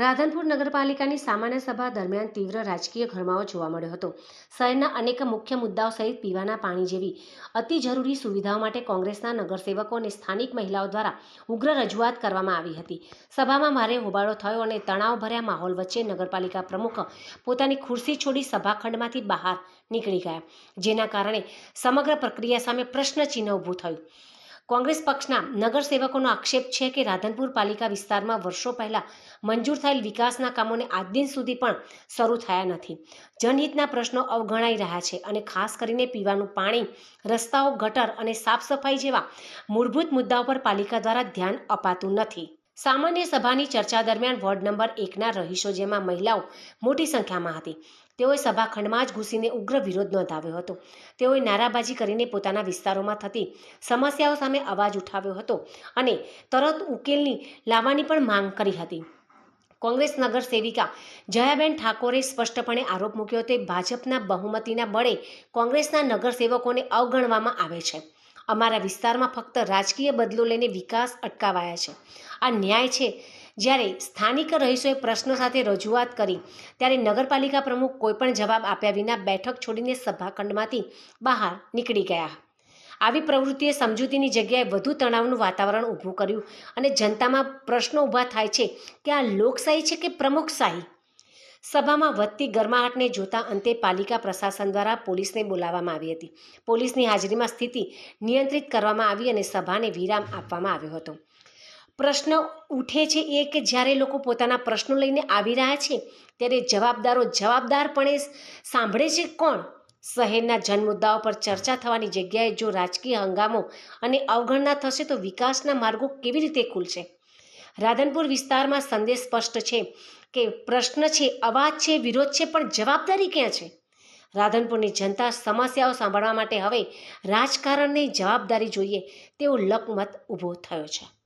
રાધનપુર નગરપાલિકાની સામાન્ય સભા દરમિયાન તીવ્ર રાજકીય ઘરમાવો જોવા મળ્યો હતો. શહેરના અનેક મુખ્ય મુદ્દાઓ સહિત પીવાના પાણી જેવી અતિ જરૂરી સુવિધાઓ માટે કોંગ્રેસના નગરસેવકો અને સ્થાનિક મહિલાઓ દ્વારા ઉગ્ર રજૂઆત કરવામાં આવી હતી. સભામાં ભારે હોબાળો થયો અને તણાવભર્યા માહોલ વચ્ચે નગરપાલિકા પ્રમુખ પોતાની ખુરશી છોડી સભાખંડમાંથી બહાર નીકળી ગયા, જેના કારણે સમગ્ર પ્રક્રિયા સામે પ્રશ્નચિહ્ન ઊભું થયું. કોંગ્રેસ પક્ષના નગરસેવકોનો આક્ષેપ છે કે રાધનપુર પાલિકા વિસ્તારમાં વર્ષો પહેલા મંજૂર થયેલ વિકાસના કામોને આજ દિન સુધી પણ શરૂ થયા નથી. જનહિતના પ્રશ્નો અવગણાઈ રહ્યા છે અને ખાસ કરીને પીવાનું પાણી, રસ્તાઓ ગટર અને સાફ સફાઈ જેવા મૂળભૂત મુદ્દાઓ પર પાલિકા દ્વારા ધ્યાન અપાતું નથી. સામાન્ય સભાની ચર્ચા દરમિયાન વોર્ડ નંબર એકના રહીશો જેમાં મહિલાઓ મોટી સંખ્યામાં હતી. તેઓએ સભાખંડમાં જ ઘૂસીને ઉગ્ર વિરોધ નોંધાવ્યો હતો. તેઓએ નારાબાજી કરીને પોતાના વિસ્તારોમાં થતી સમસ્યાઓ સામે અવાજ ઉઠાવ્યો હતો અને તરત ઉકેલની લાવવાની પણ માંગ કરી હતી. કોંગ્રેસ નગર સેવિકા જયાબેન ઠાકોરે સ્પષ્ટપણે આરોપ મૂક્યો તે ભાજપના બહુમતીના બળે કોંગ્રેસના નગરસેવકોને અવગણવામાં આવે છે. અમારા વિસ્તારમાં ફક્ત રાજકીય બદલો લઈને વિકાસ અટકાવાયા છે. આ ન્યાય છે જ્યારે સ્થાનિક રહીશોએ પ્રશ્નો સાથે રજૂઆત કરી, ત્યારે નગરપાલિકા પ્રમુખ કોઈપણ જવાબ આપ્યા વિના બેઠક છોડીને સભાખંડમાંથી બહાર નીકળી ગયા. આવી પ્રવૃત્તિએ સમજૂતીની જગ્યાએ વધુ તણાવનું વાતાવરણ ઊભું કર્યું અને જનતામાં પ્રશ્નો ઊભા થાય છે કે આ લોકશાહી છે કે પ્રમુખશાહી સભામાં વધતી ગરમાહટને જોતા અંતે પાલિકા પ્રશાસન દ્વારા પોલીસને બોલાવવામાં આવી હતી. પોલીસની હાજરીમાં સ્થિતિ નિયંત્રિત કરવામાં આવી અને સભાને વિરામ આપવામાં આવ્યો હતો. પ્રશ્ન ઉઠે છે એ કે જ્યારે લોકો પોતાના પ્રશ્નો લઈને આવી રહ્યા છે, ત્યારે જવાબદારો જવાબદારપણે સાંભળે છે કોણ? શહેરના જનમુદ્દાઓ પર ચર્ચા થવાની જગ્યાએ જો રાજકીય હંગામો અને અવગણના થશે તો વિકાસના માર્ગો કેવી રીતે ખુલશે? રાધનપુર વિસ્તારમાં સંદેશ સ્પષ્ટ છે કે પ્રશ્ન છે, અવાજ છે, વિરોધ છે, પણ જવાબદારી ક્યાં છે? રાધનપુરની જનતા સમસ્યાઓ સાંભળવા માટે હવે રાજકારણની જવાબદારી જોઈએ તેવો લકમત ઊભો થયો છે.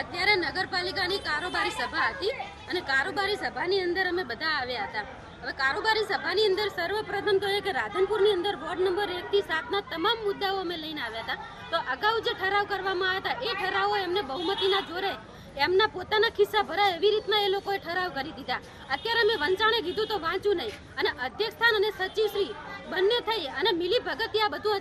અત્યારે નગરપાલિકાની કારોબારી સભા હતી અને કારોબારી સભાની અંદર અમે બધા આવ્યા હતા. હવે કારોબારી સભાની અંદર સર્વપ્રથમ તો એ કે રાધનપુરની અંદર વોર્ડ નંબર એકથી સાતના તમામ મુદ્દાઓ અમે લઈને આવ્યા હતા. તો અગાઉ જે ઠરાવ કરવામાં આવ્યા હતા, એ ઠરાવો એમને બહુમતીના જોરે એમના પોતાના ખિસ્સા ભરાય એવી રીતના એ લોકોએ ઠરાવ કરી દીધા. અત્યારે અમે વંચાણે કીધું તો વાંચ્યું નહીં. અને અધ્યક્ષસ્થાન અને સચિવશ્રી બંને થઈ અને મિલી ભગત આ બધું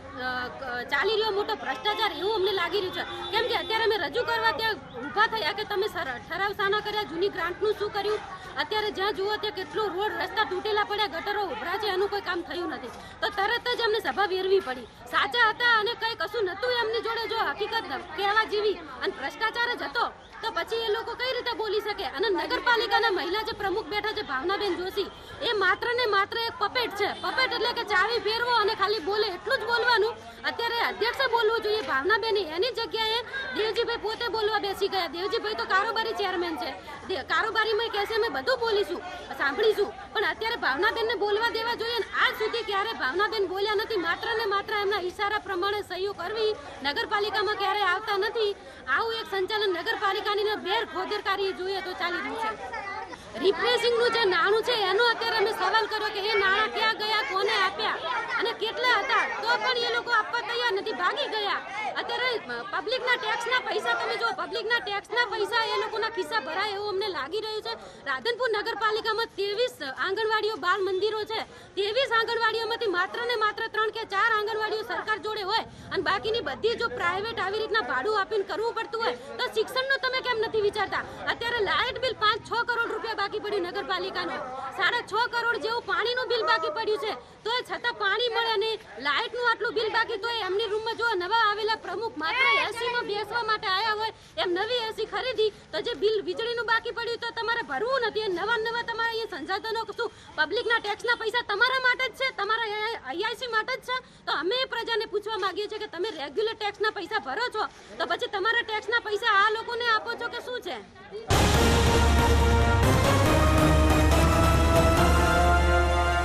ચાલી રહ્યો મોટો ભ્રષ્ટાચાર એવું અમને લાગી રહ્યું છે. કેમ કે અત્યારે અમે રજૂ કરવા ત્યાં ઊભા થયા કે તમે ઠરાવ સાના કર્યા, જૂની ગ્રાન્ટનું શું કર્યું? અત્યારે જ્યાં જુઓ ત્યાં કેટલું રોડ રસ્તા તૂટેલા પડ્યા, ગટરો ઉભરા છે એનું કોઈ કામ થયું નથી. તો તરત જ અમને સભા વેરવી પડી. સાચા હતા અને કઈ કશું નતું એમની જોડે. જો હકીકત કહેવા જેવી અને ભ્રષ્ટાચાર જ હતો, તો પછી એ લોકો કઈ રીતે બોલી શકે? અને નગરપાલિકાના મહિલા જે પ્રમુખ બેઠા છે, ભાવનાબેન જોશી, એ માત્ર ને માત્ર એક પપેટ છે. પપેટ એટલે કે ચાવી ફેરવો અને ખાલી બોલે એટલું જ બોલવાનું. અત્યારે અધ્યક્ષે બોલવું જોઈએ. ભાવનાબેન એની જગ્યાએ દેવજીભાઈ પોતે બોલવા બેસી ગયા. દેવજીભાઈ તો કારોબારી ચેરમેન છે. કારોબારીમાં કારોબારીમાં કહેશે, અમે બધું બોલીશું, સાંભળીશું. પણ અત્યારે ભાવનાબેનને બોલવા દેવા જોઈએ ને, આજ સુધી ક્યારે ભાવનાબેન બોલ્યા નથી. માત્ર ને માત્ર એમના ઈશારા પ્રમાણે સહીઓ કરવી નગરપાલિકામાં ક્યારે આવતા નથી. આવું એક સંચાલન નગરપાલિકાની બેર ખોદરકારી જોઈએ તો ચાલી રહ્યું છે. રિફ્રેશિંગનું જે નાણું છે, એનો અત્યારે અમે સવાલ કર્યો કે એ નાણાં ક્યાં ગયા, કોને આપ્યા અને કેટલા હતા? તો પણ એ લોકો આપવા ભાગી ગયા. અત્યારે પબ્લિકના ટેક્સના પૈસા તમે જો પબ્લિકના ટેક્સના પૈસા એ લોકોના ખિસ્સા ભરાય એવું અમને લાગી રહ્યું છે. રાધનપુર નગરપાલિકામાં ત્રેવીસ આંગણવાડીઓ, બાળ મંદિરો છે. ત્રેવીસ આંગણવાડીઓમાંથી માત્ર ને માત્ર ત્રણ કે ચાર આંગણવાડીઓ સરકાર જોડે હોય અને બાકીની બધી જો પ્રાઇવેટ આવી રીતના ભાડું આપીને કરવું પડતું હોય, તો શિક્ષણનું તમે કેમ નથી વિચારતા? અત્યારે લાઇટ બિલ પાંચ છ કરોડ રૂપિયા બાકી પડ્યું નગરપાલિકાનું. સાડા છ કરોડ જેવું પાણીનું બિલ બાકી પડ્યું છે. તો એ છતાં પાણી મળે નહીં. લાઇટનું આટલું બિલ બાકી તો એમની નવા આવેલા પ્રમુખ માત્ર એસીમાં બેસવા માટે આવ્યા હોય એમ નવી એસી ખરીદી તો જે બિલ વીજળીનું બાકી પડ્યું તો તમારે ભરવું નથી. નવા નવા તમારા અહીંયા સંસાધનો શું? પબ્લિકના ટેક્સના પૈસા તમારા માટે જ છે? તમારા આઈઆઈસી માટે જ છે? તો અમે એ પ્રજાને પૂછવા માંગીએ છીએ કે તમે રેગ્યુલર ટેક્સના પૈસા ભરો છો? તો પછી તમારા ટેક્સના પૈસા આ લોકોને આપો છો કે શું છે?